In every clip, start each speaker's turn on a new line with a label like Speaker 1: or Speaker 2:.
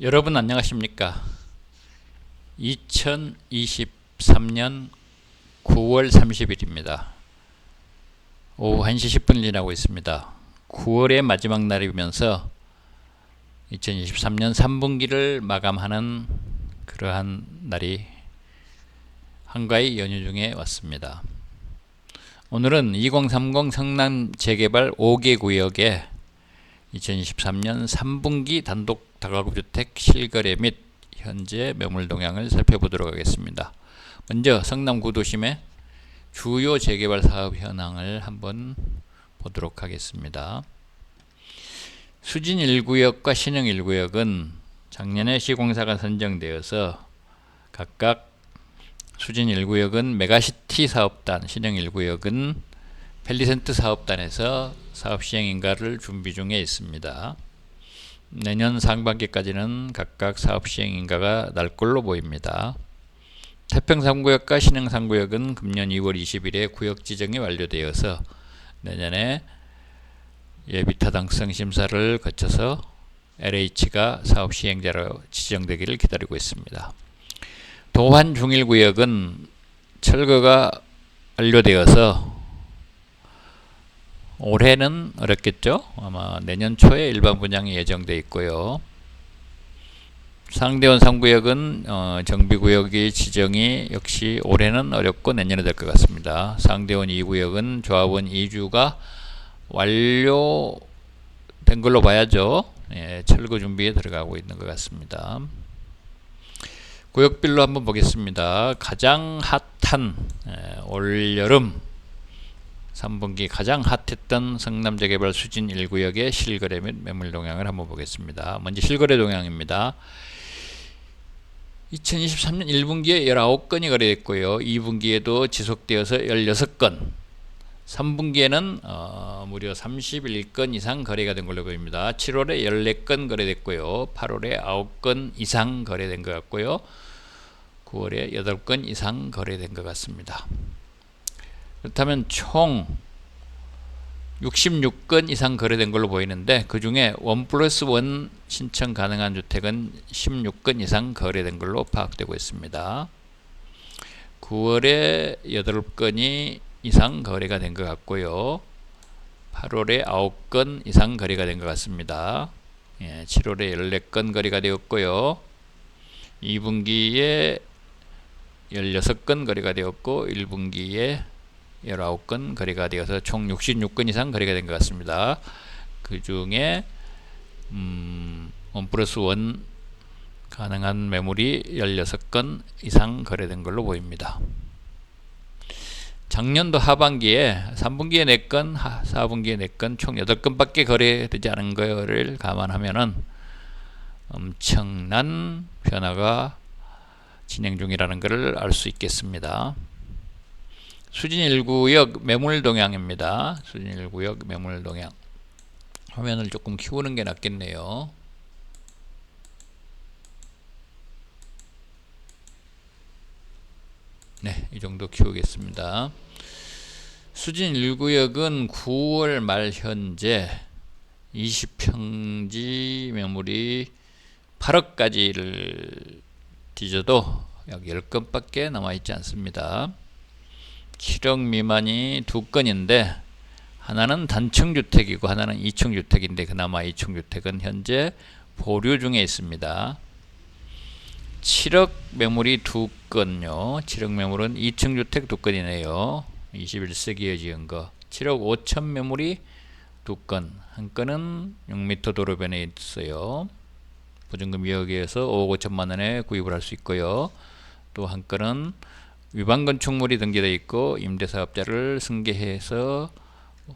Speaker 1: 여러분 안녕하십니까? 2023년 9월 30일입니다. 오후 1시 10분을 지나고 있습니다. 9월의 마지막 날이면서 2023년 3분기를 마감하는 그러한 날이 한가위 연휴 중에 왔습니다. 오늘은 2030 성남 재개발 5개 구역에 2023년 3분기 단독 다가구 주택 실거래 및 현재 매물 동향을 살펴보도록 하겠습니다. 먼저 성남 구도심의 주요 재개발 사업 현황을 한번 보도록 하겠습니다. 수진 1구역과 신흥 1구역은 작년에 시공사가 선정되어서 각각 수진 1구역은 메가시티 사업단, 신흥 1구역은 펠리센트 사업단에서 사업 시행 인가를 준비 중에 있습니다. 내년 상반기까지는 각각 사업 시행 인가가 날 걸로 보입니다. 태평 3구역과 신흥 3구역은 금년 2월 20일에 구역 지정이 완료되어서 내년에 예비 타당성 심사를 거쳐서 LH가 사업 시행자로 지정되기를 기다리고 있습니다. 도환 중일 구역은 철거가 완료되어서 올해는 어렵겠죠. 아마 내년 초에 일반 분양이 예정돼 있고요. 상대원 3구역은 어, 정비구역이 지정이 역시 올해는 어렵고 내년에 될 것 같습니다. 상대원 2구역은 조합원 2주가 완료된 걸로 봐야죠. 예, 철거 준비에 들어가고 있는 것 같습니다. 구역별로 한번 보겠습니다. 가장 핫한 예, 올여름 3분기 가장 핫했던 성남 재 개발 수진 1구역의 실거래 및 매물 동향을 한번 보겠습니다. 먼저 실거래 동향입니다. 2023년 1분기에 19건이 거래됐고요. 2분기에도 지속되어서 16건, 3분기에는 어, 무려 31건 이상 거래가 된 걸로 보입니다. 7월에 14건 거래됐고요. 8월에 9건 이상 거래된 것 같고요. 9월에 8건 이상 거래된 것 같습니다. 그렇다면 총 66건 이상 거래된 걸로 보이는데 그 중에 원 플러스 원 신청 가능한 주택은 16건 이상 거래된 걸로 파악되고 있습니다. 9월에 8건이 이상 거래가 된 것 같고요. 8월에 9건 이상 거래가 된 것 같습니다. 예, 7월에 14건 거래가 되었고요. 2분기에 16건 거래가 되었고 1분기에 19건 거래가 되어서 총 66건 이상 거래가 된 것 같습니다. 그 중에 음, 원 플러스 원 가능한 매물이 16건 이상 거래된 걸로 보입니다. 작년도 하반기에 3분기에 4건, 4분기에 4건, 총 8건밖에 거래되지 않은 거를 감안하면은 엄청난 변화가 진행 중이라는 것을 알 수 있겠습니다. 수진 1구역 매물 동향입니다. 수진 1구역 매물 동향. 화면을 조금 키우는 게 낫겠네요. 네, 이 정도 키우겠습니다. 수진 1구역은 9월 말 현재 20평지 매물이 8억까지를 뒤져도 약 10건밖에 남아있지 않습니다. 7억 미만이 두 건인데 하나는 단층 주택이고 하나는 2층 주택인데 그나마 2층 주택은 현재 보류 중에 있습니다. 7억 매물이 두 건요. 7억 매물은 2층 주택 두 건이네요. 21세기에 지은 거. 7억 5천 매물이 두 건. 한 건은 6m 도로변에 있어요. 보증금 2억에서 5억 5천만 원에 구입을 할 수 있고요. 또 한 건은 위반 건축물이 등기되어 있고 임대사업자를 승계해서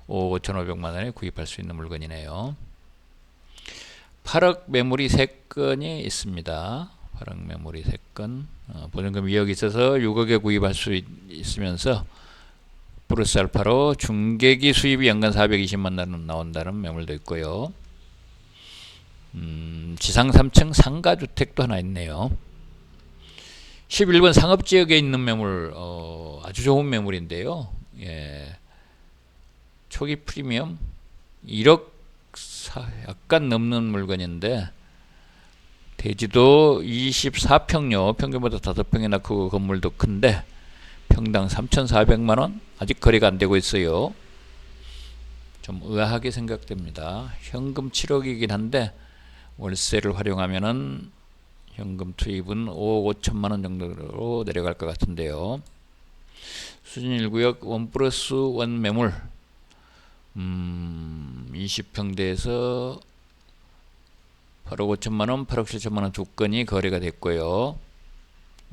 Speaker 1: 5억 5,500만 원에 구입할 수 있는 물건이네요. 8억 매물이 3건이 있습니다. 8억 매물이 3건. 어, 보증금 2억 있어서 6억에 구입할 수 있, 있으면서 플러스 알파로 중개기 수입이 연간 420만 원 나온다는 매물도 있고요. 음, 지상 3층 상가주택도 하나 있네요. 11번 상업지역에 있는 매물 어, 아주 좋은 매물인데요. 예. 초기 프리미엄 1억 사, 약간 넘는 물건인데 대지도 24평요. 평균보다 5평이나 크고 건물도 큰데 평당 3,400만 원 아직 거래가 안 되고 있어요. 좀 의아하게 생각됩니다. 현금 7억이긴 한데 월세를 활용하면은 현금 투입은 5억 5천만 원 정도로 내려갈 것 같은데요. 수준 1구역 원 플러스 원 매물 음, 20평대에서 8억 5천만 원, 8억 7천만 원 두 건이 거래가 됐고요.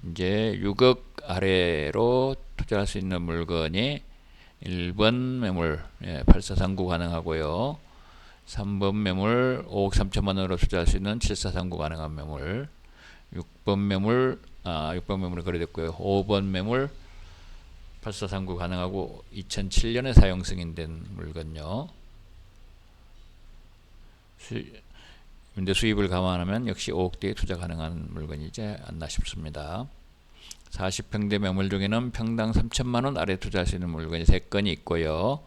Speaker 1: 이제 6억 아래로 투자할 수 있는 물건이 1번 매물 예, 8439 가능하고요. 3번 매물 5억 3천만 원으로 투자할 수 있는 7439 가능한 매물 6번 매물 아 6번 매물이 거래됐고요. 5번 매물 8439 가능하고 2007년에 사용 승인된 물건요. 수, 임대 수입을 감안하면 역시 5억대에 투자 가능한 물건이지 않나 싶습니다. 40평대 매물 중에는 평당 3천만 원 아래 투자할 수 있는 물건이 3건이 있고요.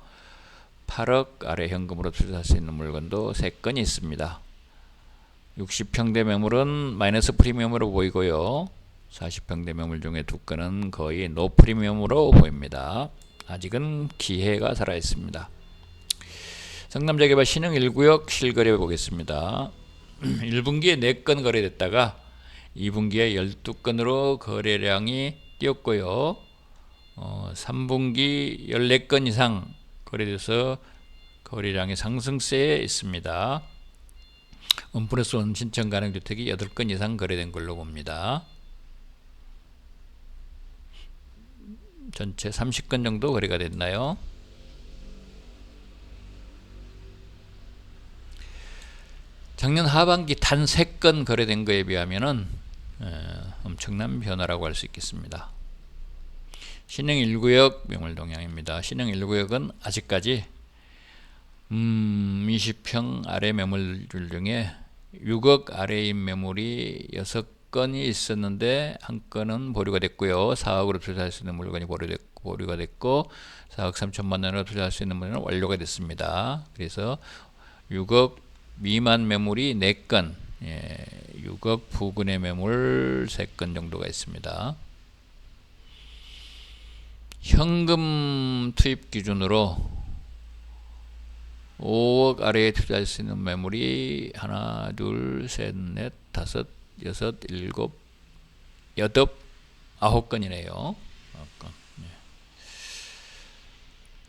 Speaker 1: 8억 아래 현금으로 투자할 수 있는 물건도 3건이 있습니다. 60평대 매물은 마이너스 프리미엄으로 보이고요. 40평대 매물 중에 두 건은 거의 노 프리미엄으로 보입니다. 아직은 기회가 살아 있습니다. 성남재개발 신흥 1구역 실거래 보겠습니다. 1분기에 4건 거래됐다가 2분기에 12건으로 거래량이 뛰었고요. 어, 3분기 14건 이상 거래돼서 거래량이 상승세에 있습니다. 원 신청 가능 주택이 8건 이상 거래된 걸로 봅니다. 전체 30건 정도 거래가 됐나요? 작년 하반기 단 3건 거래된 거에 비하면은 에, 엄청난 변화라고 할 수 있겠습니다. 신흥 1구역 매물동향입니다. 신흥 1구역은 아직까지 음, 20평 아래 매물들 중에 6억 아래인 매물이 6건이 있었는데 한 건은 보류가 됐고요. 4억으로 투자할 수 있는 물건이 보류됐고, 보류가 됐고 4억 3천만 원으로 투자할 수 있는 물건은 완료가 됐습니다. 그래서 6억 미만 매물이 4건, 예, 6억 부근의 매물 3건 정도가 있습니다. 현금 투입 기준으로 5억 아래에 투자할 수 있는 매물이 하나, 둘, 셋, 넷, 다섯, 여섯, 일곱, 여덟, 아홉 건이네요.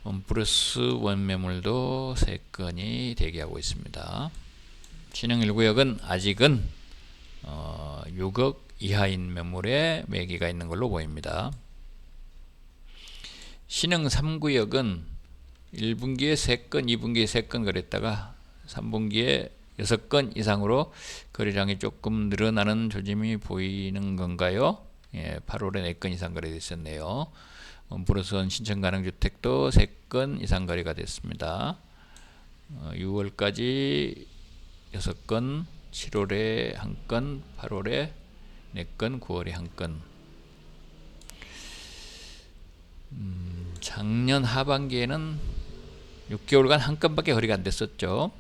Speaker 1: 원 플러스 원 매물도 세 건이 대기하고 있습니다. 신흥 1구역은 아직은 어, 6억 이하인 매물에 매기가 있는 걸로 보입니다. 신흥 3구역은 1분기에 3건, 2분기에 3건 거랬다가 3분기에 6건 이상으로 거래량이 조금 늘어나는 조짐이 보이는 건가요? 예, 8월에 4건 이상 거래됐었네요. 원플러스원 신청 가능 주택도 3건 이상 거래가 됐습니다. 어, 6월까지 6건, 7월에 1건, 8월에 4건, 9월에 1건. 음, 작년 하반기에는 6개월간 한 건밖에 거래가 안 됐었죠.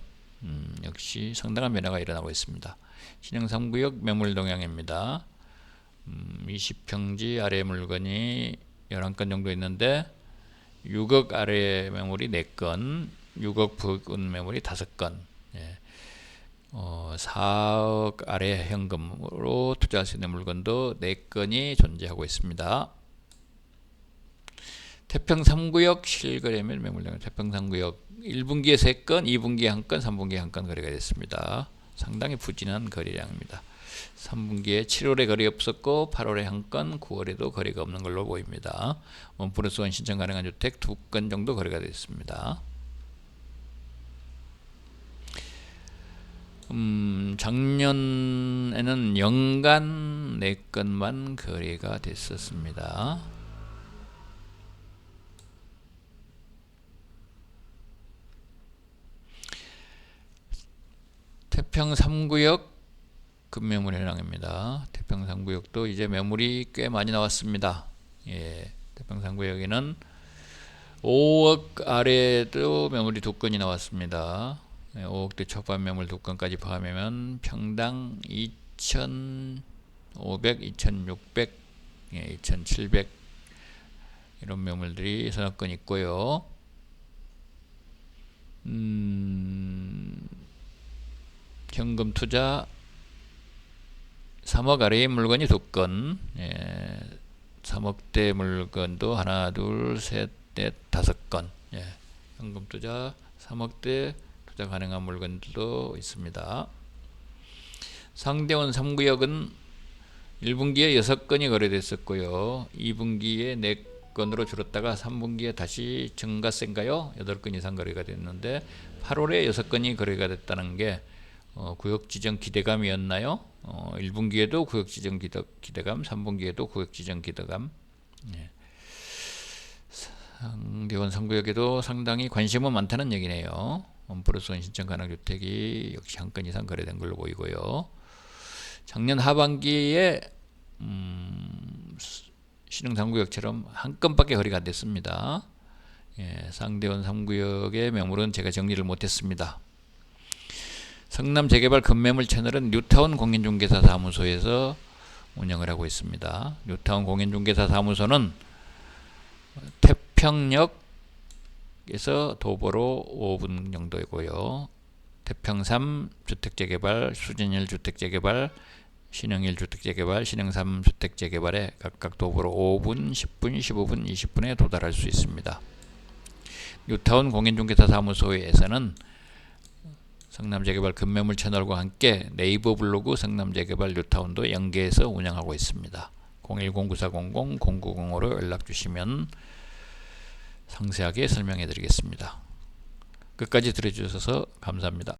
Speaker 1: 음, 역시 상당한 변화가 일어나고 있습니다. 신형 3구역 매물 동향입니다. 음, 20평지 아래 물건이 11건 정도 있는데 6억 아래 매물이 4건, 6억 부근 매물이 5건. 예. 어, 4억 아래 현금으로 투자할 수 있는 물건도 4건이 존재하고 있습니다. 태평 3구역 실거래면 매물량 태평 3구역 1분기에 3건, 2분기에 1건, 3분기에 1건 거래가 됐습니다. 상당히 부진한 거래량입니다. 3분기에 7월에 거래 없었고 8월에 1건, 9월에도 거래가 없는 걸로 보입니다. 원 플러스 원 신청 가능한 주택 2건 정도 거래가 됐습니다. 음, 작년에는 연간 4건만 거래가 됐었습니다. 태평 3구역 급매물 현황입니다. 태평 3구역도 이제 매물이 꽤 많이 나왔습니다. 예, 태평 3구역에는 5억 아래도 매물이 두 건이 나왔습니다. 예, 5억대 초반 매물 두 건까지 포함하면 평당 2,500, 2,600, 예, 2,700 이런 매물들이 서너 건 있고요. 음, 현금 투자 3억 아래의 물건이 두 건, 예, 3억대 물건도 하나, 둘, 셋, 넷, 다섯 건, 예, 현금 투자 3억대 투자 가능한 물건들도 있습니다. 상대원 3구역은 1분기에 6건이 거래됐었고요. 2분기에 4건으로 줄었다가 3분기에 다시 증가세인가요? 8건 이상 거래가 됐는데 8월에 6건이 거래가 됐다는 게 어, 구역 지정 기대감이었나요? 어, 1분기에도 구역 지정 기대, 기대감, 3분기에도 구역 지정 기대감. 예. 상대원 3구역에도 상당히 관심은 많다는 얘기네요. 원플러스원 신청 가능 주택이 역시 한 건 이상 거래된 걸로 보이고요. 작년 하반기에 음, 신흥 3구역처럼 한 건밖에 거래가 안 됐습니다. 예, 상대원 3구역의 매물은 제가 정리를 못했습니다. 성남 재개발 급매물 채널은 뉴타운 공인중개사 사무소에서 운영을 하고 있습니다. 뉴타운 공인중개사 사무소는 태평역에서 도보로 5분 정도이고요. 태평 3 주택재개발, 수진일 주택재개발, 신흥 1 주택재개발, 신흥 3 주택재개발에 각각 도보로 5분, 10분, 15분, 20분에 도달할 수 있습니다. 뉴타운 공인중개사 사무소에서는 성남재개발 급매물 채널과 함께 네이버 블로그 성남재개발 뉴타운도 연계해서 운영하고 있습니다. 0109400990으로 연락 주시면 상세하게 설명해 드리겠습니다. 끝까지 들어주셔서 감사합니다.